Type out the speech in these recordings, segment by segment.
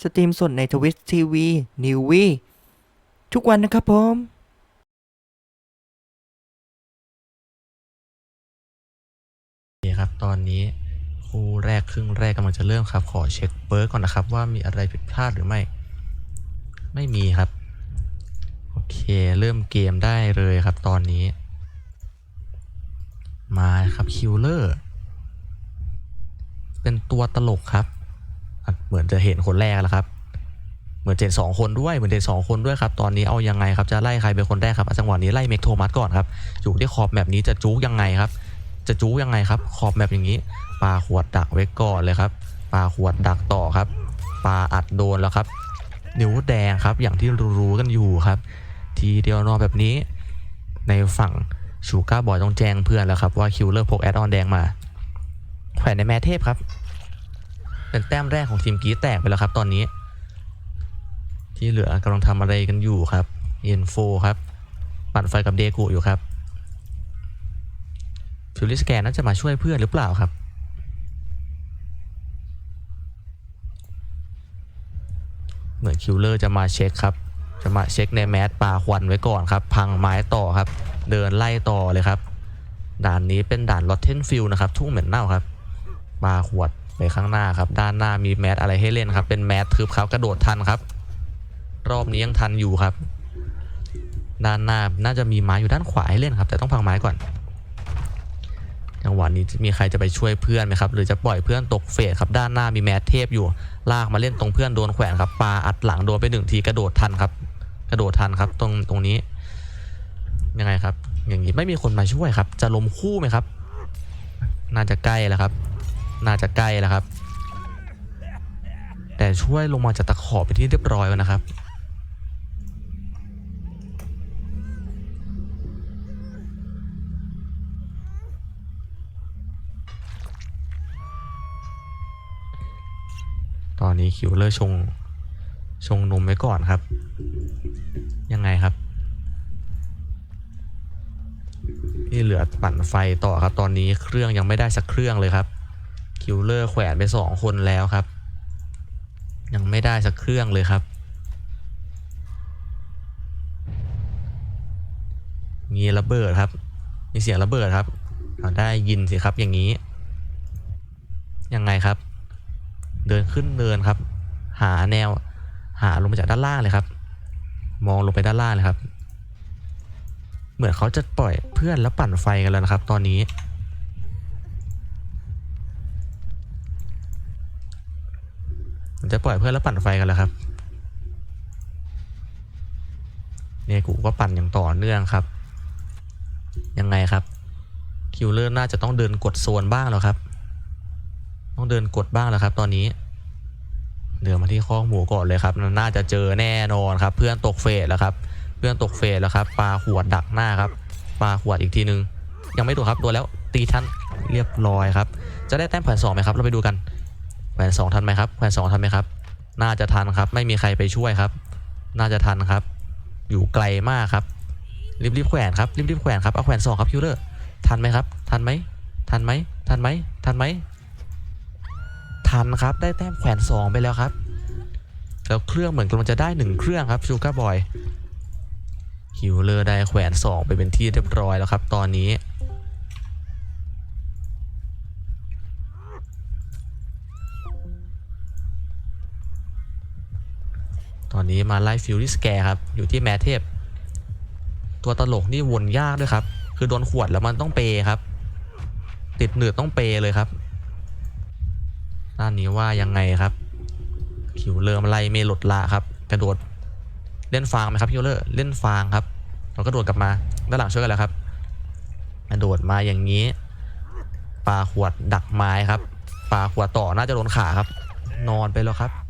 สตรีมสดในทวิตทีวีนิววีทุกวันนะครับผมโอเคครับตอนนี้คู่แรกครึ่งแรกกำลังจะเริ่มครับ ขอเช็คเบิร์กก่อนนะครับ ว่ามีอะไรผิดพลาดหรือไม่ ไม่มีครับ โอเคเริ่มเกมได้เลยครับตอนนี้ มาครับคิวเลอร์เป็นตัวตลกครับ เหมือนจะเห็นคนแรกแล้วครับ เหมือนเจนสองคนด้วยเหมือนเจนสองคนด้วยครับตอนนี้เอายังไงครับจะไล่ใครเป็นคนแรกครับจังหวะนี้ไล่เมกโทมัสก่อนครับอยู่ที่ขอบแบบนี้จะจู๊กยังไงครับ จะจู้ยังไงครับ ขอบแบบอย่างนี้ปลาขวดดักไว้ก่อนเลยครับปลาขวดดักต่อครับปลาอัดโดนแล้วครับ นิ้วแดงครับอย่างที่รู้กันอยู่ครับ ทีเดียวนอแบบนี้ในฝั่งชูก้าบอยต้องแจ้งเพื่อนแล้วครับว่าคิวเลอร์พกแอดออนแดงมาแขวนในแมทเทพครับ เป็นแต้มแรกของทีมกีแตกไปแล้วครับตอนนี้ ที่เหลือกำลังทำอะไรกันอยู่ครับเอ็นโฟครับปั่นไฟกับเดกูอยู่ครับฟิลิสแกนน่าจะมาช่วยเพื่อนหรือเปล่าครับ เหมือนคิวเลอร์จะมาเช็คครับ จะมาเช็คในแมสปาควันไว้ก่อนครับ พังไม้ต่อครับ เดินไล่ต่อเลยครับ ด่านนี้เป็นด่านลอตเทนฟิลนะครับ ทุ่งเหม็นเน่าครับปาขวด ไปข้างหน้าครับ ด้านหน้ามีแมสอะไรให้เล่นครับ เป็นแมสทึบครับกระโดดทันครับ รอบนี้ยังทันอยู่ครับ ด้านหน้าน่าจะมีไม้อยู่ด้านขวาให้เล่นครับ แต่ต้องพังไม้ก่อนจังหวะนี้จะมีใครจะไปช่วยเพื่อนไหมครับ หรือจะปล่อยเพื่อนตกเฟสครับ ด้านหน้ามีแมทเทพอยู่ ลากมาเล่นตรงเพื่อนโดนแขวนครับปาอัดหลังโดนไปหนึ่งทีกระโดดทันครับ กระโดดทันครับ ตรงตรงนี้ ยังไงครับ อย่างนี้ไม่มีคนมาช่วยครับ จะล้มคู่ไหมครับ น่าจะใกล้แล้วครับ น่าจะใกล้แล้วครับ แต่ช่วยลงมาจากตะขอบไปนที่เรียบร้อยแล้วนะครับ ตอนนี้คิวเลอร์ชงชงนมไว้ก่อนครับ ยังไงครับที่เหลือปั่นไฟต่อครับ ตอนนี้เครื่องยังไม่ได้สักเครื่องเลยครับ คิวเลอร์แขวนไปสองคนแล้วครับ ยังไม่ได้สักเครื่องเลยครับ มีระเบิดครับ มีเสียงระเบิดครับเอาได้ยินสิครับอย่างนี้ ยังไงครับ เดินขึ้นเนินครับ หาแนวหาลงมาจากด้านล่างเลยครับ มองลงไปด้านล่างเลยครับ เหมือนเขาจะปล่อยเพื่อนแล้วปั่นไฟกันแล้วนะครับ ตอนนี้ มันจะปล่อยเพื่อนแล้วปั่นไฟกันแล้วครับ เนี่ยกูก็ปั่นอย่างต่อเนื่องครับ ยังไงครับ คิวเลอร์น่าจะต้องเดินกดโซนบ้างแล้วครับ ต้องเดินกดบ้างแล้วครับ ตอนนี้ เดินมาที่ข้อหมูก่อนเลยครับน่าจะเจอแน่นอนครับ เพื่อนตกเฟสแล้วครับ เพื่อนตกเฟสแล้วครับปลาขวดดักหน้าครับปลาขวดอีกทีนึง ยังไม่โดนครับโดนแล้วตีทันเรียบร้อยครับ จะได้แต้มแผนสองไหมครับ เราไปดูกัน แผนสองทันไหมครับแผนสองทันไหมครับ น่าจะทันครับ ไม่มีใครไปช่วยครับ น่าจะทันครับ อยู่ไกลมากครับรีบๆแขวนครับรีบๆแขวนครับเอาแขวนสองครับคิวเลอร์ทันไหมครับทันไหมทันไหมทันไหมทันไหมทันครับได้แต้มแขวนสองไปแล้วครับแล้วเครื่องเหมือนกำลังจะได้หนึ่งเครื่องครับชูการ์บอยคิวเลอร์ได้แขวนสองไปเป็นที่เรียบร้อยแล้วครับ ตอนนี้ ตอนนี้มาไล่ฟิวริสแกครับ อยู่ที่แมทเทพ ตัวตลกนี่วนยากด้วยครับ คือโดนขวดแล้วมันต้องเปย์ครับ ติดหนืดต้องเปย์เลยครับด้านนี้ว่ายังไงครับ คิวเลอร์มาไล่เมลดละครับ กระโดดเล่นฟางไหมครับคิวเลอร์เล่นฟางครับเราก็โดดกลับมาด้านหลังช่วยกันแล้วครับกระโดดมาอย่างนี้ปาขวดดักไม้ครับปาขวดต่อน่าจะโดนขาครับ นอนไปแล้วครับ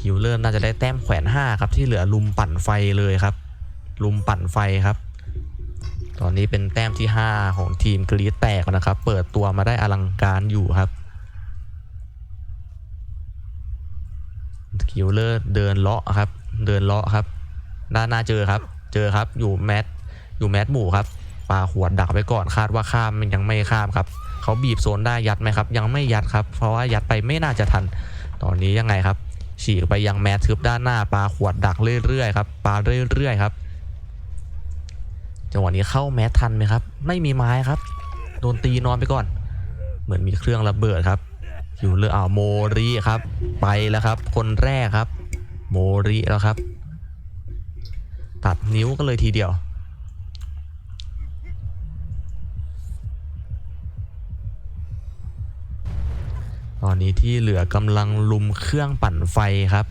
คิวเลอร์น่าจะได้แต้มแขวน5ครับที่เหลือลุมปั่นไฟเลยครับ ลุมปั่นไฟครับ ตอนนี้เป็นแต้มที่ 5 ของทีมกรีแตกนะครับ เปิดตัวมาได้อลังการอยู่ครับคิวเลอร์เดินเลาะครับ เดินเลาะครับด้านหน้าเจอครับ เจอครับอยู่แมทอยู่แมทหมู่ครับปาขวดดักไปก่อนคาดว่าข้ามมันยังไม่ข้ามครับเขาบีบโซนได้ยัดไหมครับ ยังไม่ยัดครับ เพราะว่ายัดไปไม่น่าจะทัน ตอนนี้ยังไงครับ ฉีกไปยังแมททึบด้านหน้าปลาขวดดักเรื่อยๆครับปลาเรื่อยๆครับจังหวะนี้เข้าแมททันไหมครับ ไม่มีไม้ครับ โดนตีนอนไปก่อน เหมือนมีเครื่องระเบิดครับ อยู่เรืออ่าวโมริครับ ไปแล้วครับ คนแรกครับ โมริแล้วครับ ตัดนิ้วก็เลยทีเดียว ตอนนี้ที่เหลือกำลังลุมเครื่องปั่นไฟครับ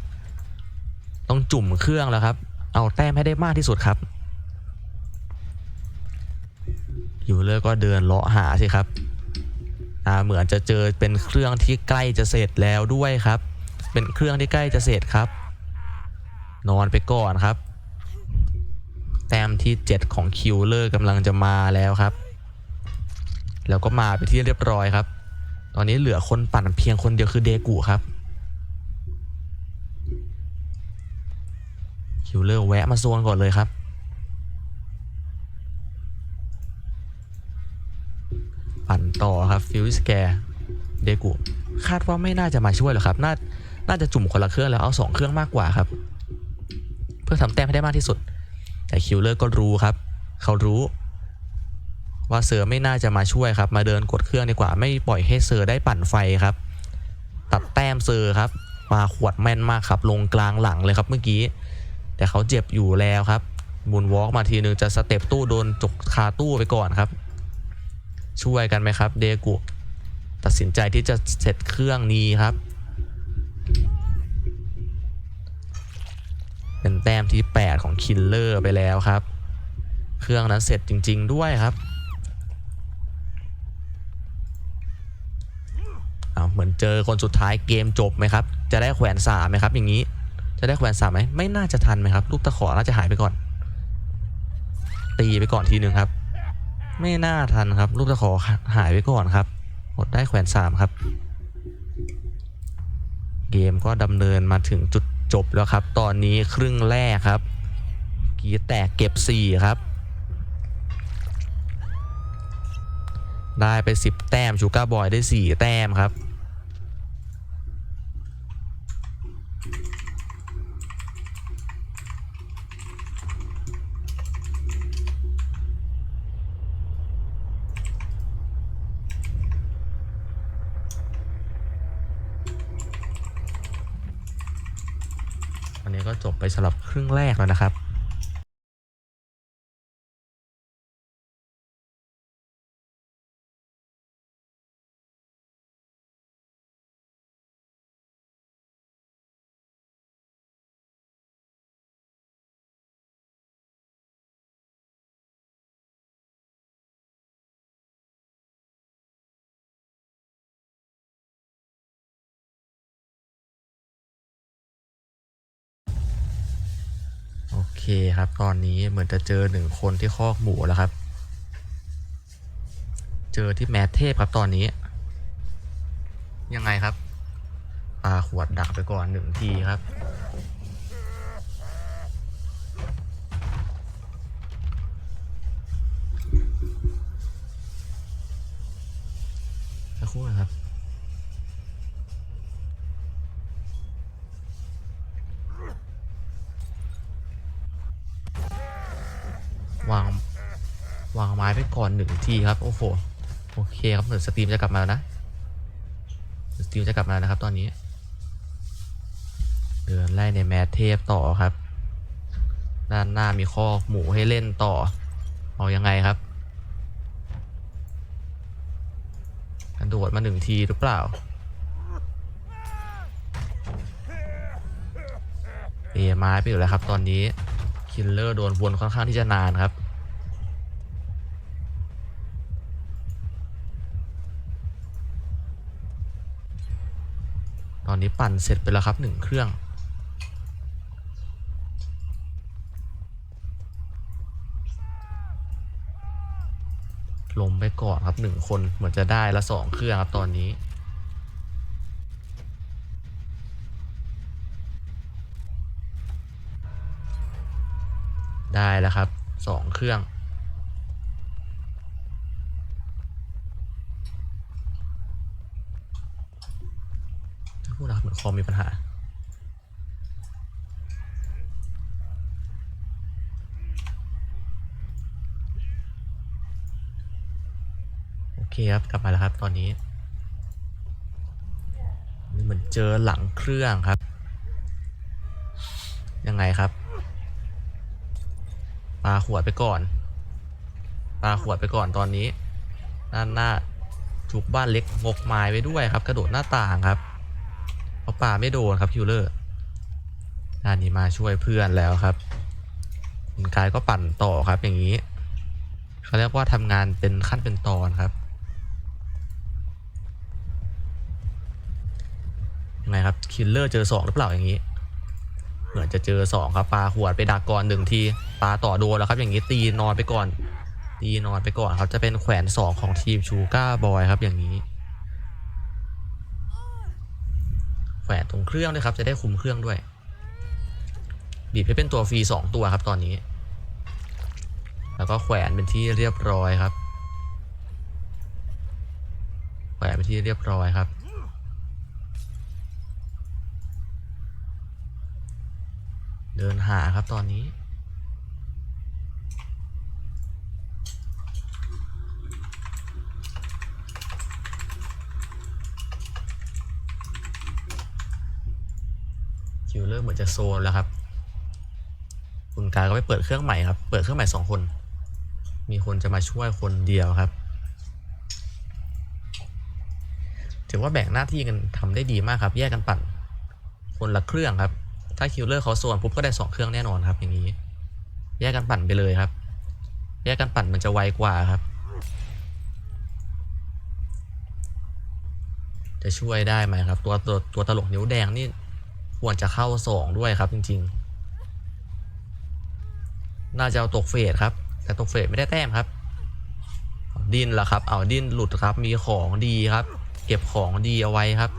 ต้องจุ่มเครื่องแล้วครับ เอาแต้มให้ได้มากที่สุดครับ อยู่เลอร์ก็เดินเลาะหาสิครับเหมือนจะเจอเป็นเครื่องที่ใกล้จะเสร็จแล้วด้วยครับ เป็นเครื่องที่ใกล้จะเสร็จครับ นอนไปก่อนครับ แต้มที่ 7 ของคิวเลอร์กำลังจะมาแล้วครับ แล้วก็มาไปที่เรียบร้อยครับ ตอนนี้เหลือคนปั่นเพียงคนเดียวคือเดกุครับ คิวเลอร์แวะมาโซนก่อนเลยครับ ปั่นต่อครับฟิวสแกร์เดกุคาดว่าไม่น่าจะมาช่วยหรอกครับ น่า น่าจะจุ่มคนละเครื่องแล้วเอาสองเครื่องมากกว่าครับ เพื่อทำแต้มให้ได้มากที่สุด แต่คิวเลอร์ก็รู้ครับ เขารู้ ว่าเซอร์ไม่น่าจะมาช่วยครับ มาเดินกดเครื่องดีกว่าไม่ปล่อยให้เซอร์ได้ปั่นไฟครับ ตัดแต้มเซอร์ครับ มาขวดแม่นมากครับ ลงกลางหลังเลยครับเมื่อกี้ แต่เขาเจ็บอยู่แล้วครับบุนวอล์กมาทีนึงจะสเต็ปตู้โดนจกคาตู้ไปก่อนครับ ช่วยกันไหมครับเดกุตัดสินใจที่จะเสร็จเครื่องนี้ครับ เป็นแต้มที่ 8 ของคิลเลอร์ไปแล้วครับ เครื่องนั้นเสร็จจริง ๆ ด้วยครับ เอาเหมือนเจอคนสุดท้ายเกมจบไหมครับ จะได้แขวนสามไหมครับ อย่างนี้ จะได้แขวนสามไหมไม่น่าจะทันไหมครับ ลูกตะขอน่าจะหายไปก่อน ตีไปก่อนทีหนึ่งครับ ไม่น่าทันครับ ลูกตะขอหายไปก่อนครับหมดได้แขวนสามครับ เกมก็ดำเนินมาถึงจุดจบแล้วครับ ตอนนี้ครึ่งแรกครับ กีแตกเก็บ4ครับ ได้ไป10แต้มชูก้าบอยได้4แต้มครับ วันนี้ก็จบไปสำห ครึ่งแรกแล้วนะครับ คครับตอนนี้เหมือนจะเจอหนึ่งคนที่คอกหมูแล้วครับ เจอที่แมทเทพครับตอนนี้ ยังไงครับปาขวดดักไปก่อนหนึ่งทีครับ่อนหนึ่งทีครับ โอ้โห โอเคครับเหมือนสตรีมจะกลับมาแล้วนะสตรีมจะกลับมาแล้วนะครับ ตอนนี้ เดินไล่ในแมทเทพต่อครับ ด้านหน้ามีข้อหมูให้เล่นต่อ เอายังไงครับกระโดดมาหนึ่งทีหรือเปล่าเอไม้ไปอยู่แล้วครับ ตอนนี้คิลเลอร์โดนวนค่อนข้างที่จะนานครับ อนนี้ปั่นเสร็จไปแล้วครับหนึ่งเครื่องลงไปก่อนครับหนึ่งคนเหมือนจะได้ละสองเครื่องครับตอนนี้ได้แล้วครับสองเครื่อง คอมมีปัญหา โอเคครับ กลับมาแล้วครับตอนนี้นี่เหมือนเจอหลังเครื่องครับ ยังไงครับปาขวดไปก่อนปาขวดไปก่อนตอนนี้ด้านหน้าทุกบ้านเล็กงกไม้ไว้ด้วยครับ กระโดดหน้าต่างครับ เพราะปาไม่โดนครับคิวเลอร์ด้านนี้มาช่วยเพื่อนแล้วครับคุณกายก็ปั่นต่อครับอย่างนี้เขาเรียกว่าทำงานเป็นขั้นเป็นตอนครับยังไงครับคิลเลอร์เจอสองหรือเปล่าอย่างนี้ เหมือนจะเจอสองครับปลาขวดไปดักก่อนหนึ่งทีปลาต่อโดนแล้วครับ อย่างนี้ตีนอนไปก่อนตีนอนไปก่อนครับจะเป็นแขวนสองของทีมชูก้าบอยครับอย่างนี้ แขวนตรงเครื่องด้วยครับ จะได้คุมเครื่องด้วย บีบให้เป็นตัวฟรีสองตัวครับตอนนี้ แล้วก็แขวนเป็นที่เรียบร้อยครับ แขวนเป็นที่เรียบร้อยครับเดินหาครับตอนนี้ เหมือนจะโซนแล้วครับ คุณกายก็ไปเปิดเครื่องใหม่ครับ เปิดเครื่องใหม่สองคน มีคนจะมาช่วยคนเดียวครับ ถือว่าแบ่งหน้าที่กันทำได้ดีมากครับ แยกกันปั่น คนละเครื่องครับ ถ้าคิวเลอร์เขาโซนปุ๊บก็ได้สองเครื่องแน่นอนครับ อย่างนี้ แยกกันปั่นไปเลยครับ แยกกันปั่นมันจะไวกว่าครับจะช่วยได้ไหมครับ ตัวตัวตัวตลกนิ้วแดงนี่ ควรจะเข้าสองด้วยครับจริง ๆ น่าจะเอาตกเฟสครับ แต่ตกเฟสไม่ได้แต้มครับ ดินล่ะครับ เอาดินหลุดครับ มีของดีครับ เก็บของดีเอาไว้ครับ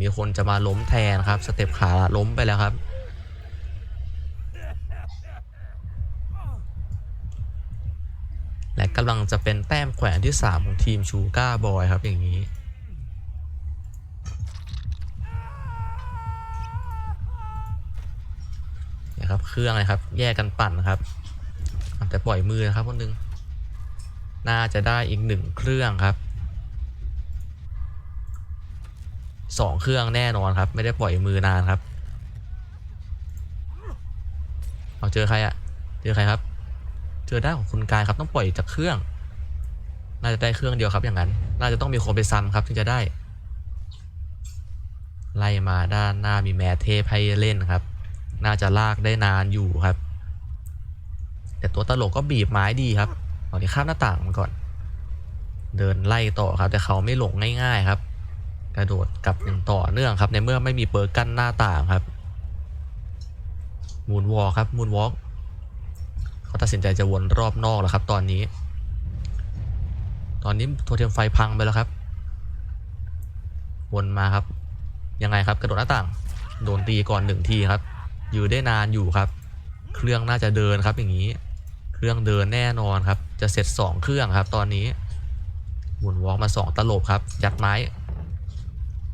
มีคนจะมาล้มแทนครับ สเต็ปขาล้มไปแล้วครับและกำลังจะเป็นแต้มแขวนที่ 3 ของทีมชูก้าบอยครับอย่างนี้ นะครับ เครื่องนะครับ แยกกันปั่นครับแต่ปล่อยมือนะครับคนหนึง น่าจะได้อีกหนึ่งเครื่องครับสองเครื่องแน่นอนครับ ไม่ได้ปล่อยมือนานครับ เอาเจอใครอะเจอใครครับ เจอด้านของคุณกายครับต้องปล่อยจากเครื่อง น่าจะได้เครื่องเดียวครับอย่างนั้น น่าจะต้องมีคนไปซ้ำครับถึงจะได้ ไล่มาด้านหน้ามีแมทเทพให้เล่นครับ น่าจะลากได้นานอยู่ครับ แต่ตัวตลกก็บีบไม้ดีครับตอนนี้ข้ามหน้าต่างมาก่อน เดินไล่ต่อครับ แต่เขาไม่หลงง่าย ๆครับ กระโดดกลับอย่างต่อเนื่องครับ ในเมื่อไม่มีเปิร์กั้นหน้าต่างครับมูนวอลครับมูนวอล์กเขาตัดสินใจจะวนรอบนอกแล้วครับ ตอนนี้ ตอนนี้โทเทมไฟพังไปแล้วครับ วนมาครับ ยังไงครับกระโดดหน้าต่าง โดนตีก่อนหนึ่งทีครับ อยู่ได้นานอยู่ครับ เครื่องน่าจะเดินครับอย่างนี้ เครื่องเดินแน่นอนครับ จะเสร็จ 2 เครื่องครับ ตอนนี้หมุนวอล์กมา 2 ตลบครับ ยัดไม้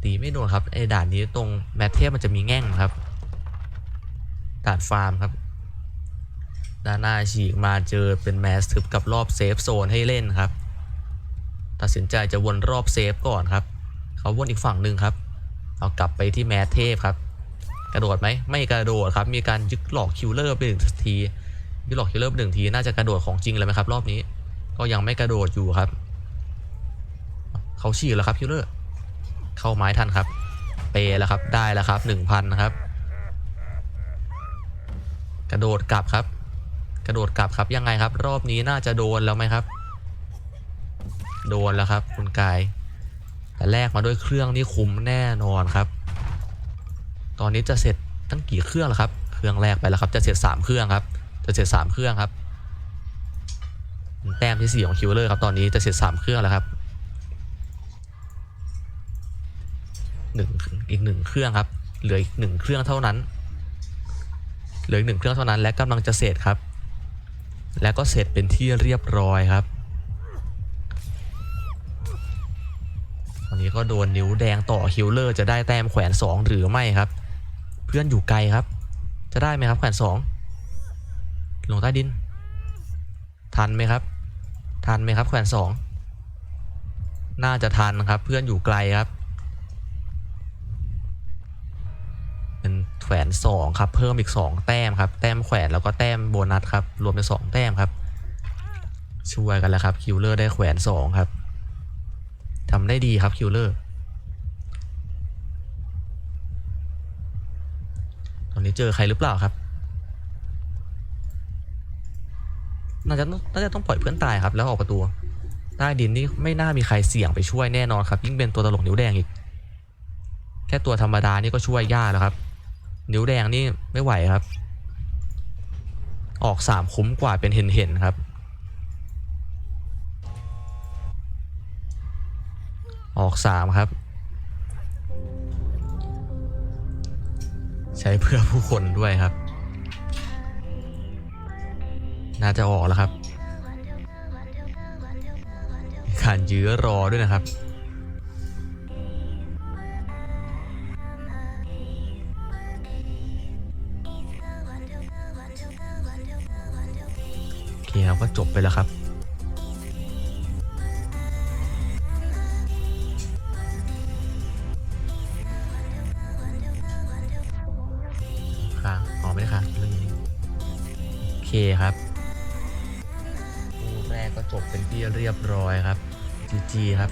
ตีไม่โดนครับไอ้ด่านนี้ตรงแมทเทพมันจะมีแง่งครับด่านฟาร์มครับด้านหน้าฉีกมาเจอเป็นแมสทึบกับรอบเซฟโซนให้เล่นครับ ตัดสินใจจะวนรอบเซฟก่อนครับ เขาวนอีกฝั่งหนึ่งครับ เอากลับไปที่แมทเทพครับ กระโดดไหมไม่กระโดดครับมีการยึดหลอกคิวเลอร์ไปหนึ่งทียึดหลอกคิวเลอร์ไปหนึ่งทีน่าจะกระโดดของจริงเลยไหมครับ รอบนี้ ก็ยังไม่กระโดดอยู่ครับเขาฉีกแล้วครับคิวเลอร์เข้าไม้ทันครับ เปแล้วครับได้แล้วครับหนึ่งพันนะครับ กระโดดกลับครับ กระโดดกลับครับยังไงครับ รอบนี้น่าจะโดนแล้วไหมครับ โดนแล้วครับ คุณกายแต่แลกมาด้วยเครื่องนี่คุ้มแน่นอนครับ ตอนนี้จะเสร็จตั้งกี่เครื่องแล้วครับ เครื่องแรกไปแล้วครับ จะเสร็จ3เครื่องครับ จะเสร็จ3เครื่องครับ แต้มที่ 4 ของคิวเลอร์ครับ ตอนนี้จะเสร็จ3เครื่องแล้วครับหนึ่งอีกหนึ่งเครื่องครับ เหลืออีกหนึ่งเครื่องเท่านั้น เหลืออีกหนึ่งเครื่องเท่านั้น และกำลังจะเสร็จครับ และก็เสร็จเป็นที่เรียบร้อยครับตอนนี้ก็โดนนิ้วแดงต่อคิลเลอร์จะได้แต้มแขวนสองหรือไม่ครับ เพื่อนอยู่ไกลครับ จะได้ไหมครับแขวนสองลงใต้ดิน ทันไหมครับ ทันไหมครับแขวนสองน่าจะทันครับ เพื่อนอยู่ไกลครับ เป็นแขวนสองครับ เพิ่มอีกสองแต้มครับ แต้มแขวนแล้วก็แต้มโบนัสครับ รวมเป็นสองแต้มครับ ช่วยกันแล้วครับ คิวเลอร์ได้แขวนสองครับทำได้ดีครับคิวเลอร์ตอ นี้เจอใครหรือเปล่าครับ น่าจะต้องน่าจะต้องปล่อยเพื่อนตายครับ แล้วออกประตูใต้ดินนี่ไม่น่ามีใครเสี่ยงไปช่วยแน่นอนครับ ยิ่งเป็นตัวตลกนิ้วแดงอีก แค่ตัวธรรมดานี่ก็ช่วยยากแล้วครับ นิ้วแดงนี่ไม่ไหวครับ ออกสามคุ้มกว่าเป็นเห็นเห็นครับออกสามครับ ช้เพื่อผู้คนด้วยครับ น่าจะออกแล้วครับ การยื้อรอด้วยนะครับโอเคครับก็จบไปแล้วครับ ไหมคะเรื่องนี้โอเคครับคู่แรกก็จบเป็นที่เรียบร้อยครับจีจีครับ